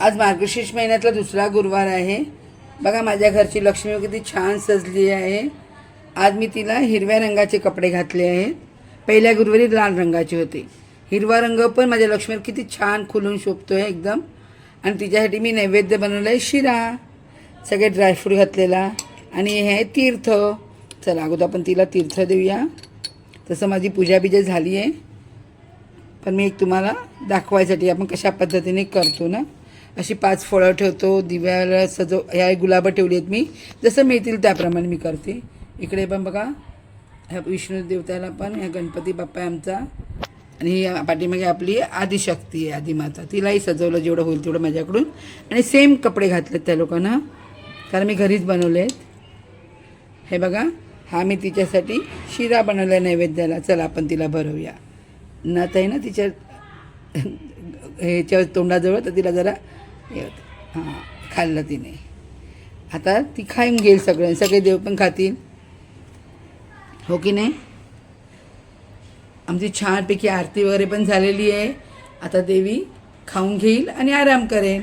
आज मार्गशीर्ष महिन्यातला दुसरा गुरुवार आहे. बघा माझ्या घरची लक्ष्मी किती छान सजली आहे. आज मी तिला हिरव्या रंगाचे कपडे घातले आहेत. पहिल्या गुरुवारी लाल रंगाचे होते. हिरवा रंग पण माझ्या लक्ष्मीवर किती छान खुलून शोभतो आहे एकदम. आणि तिच्यासाठी मी नैवेद्य बनवलं आहे शिरा. सगळे ड्रायफ्रूट घातलेला. आणि हे आहे तीर्थ. चला अगोदर आपण तिला तीर्थ देऊया. तसं माझी पूजा बिजा झाली आहे पण मी एक तुम्हाला दाखवायसाठी आपण कशा पद्धतीने करतो ना? अशी पाच फळं ठेवतो दिव्याला सजव ह्या गुलाबं ठेवली आहेत मी. जसं मिळतील त्याप्रमाणे मी करते. इकडे पण बघा ह्या विष्णू देवताला पण ह्या गणपती बाप्पा आमचा. आणि पाठीमागे आपली आदिशक्ती आहे आदिमाता. तिलाही सजवलं जेवढं होईल तेवढं माझ्याकडून. आणि सेम कपडे घातलेत त्या लोकांना कारण मी घरीच बनवले आहेत हे बघा हा मी तिच्यासाठी शिरा बनवला नैवेद्याला. चला आपण तिला भरवूया. नात आहे ना तिच्या ह्याच्या तोंडाजवळ तर तिला जरा हां खाल्लं तिने. आता ती खाऊन घेईल सगळे सगळे देव पण खातील. हो की नाही? आमची छानपैकी आरती वगैरे पण झालेली आहे. आता देवी खाऊन घेईल आणि आराम करेल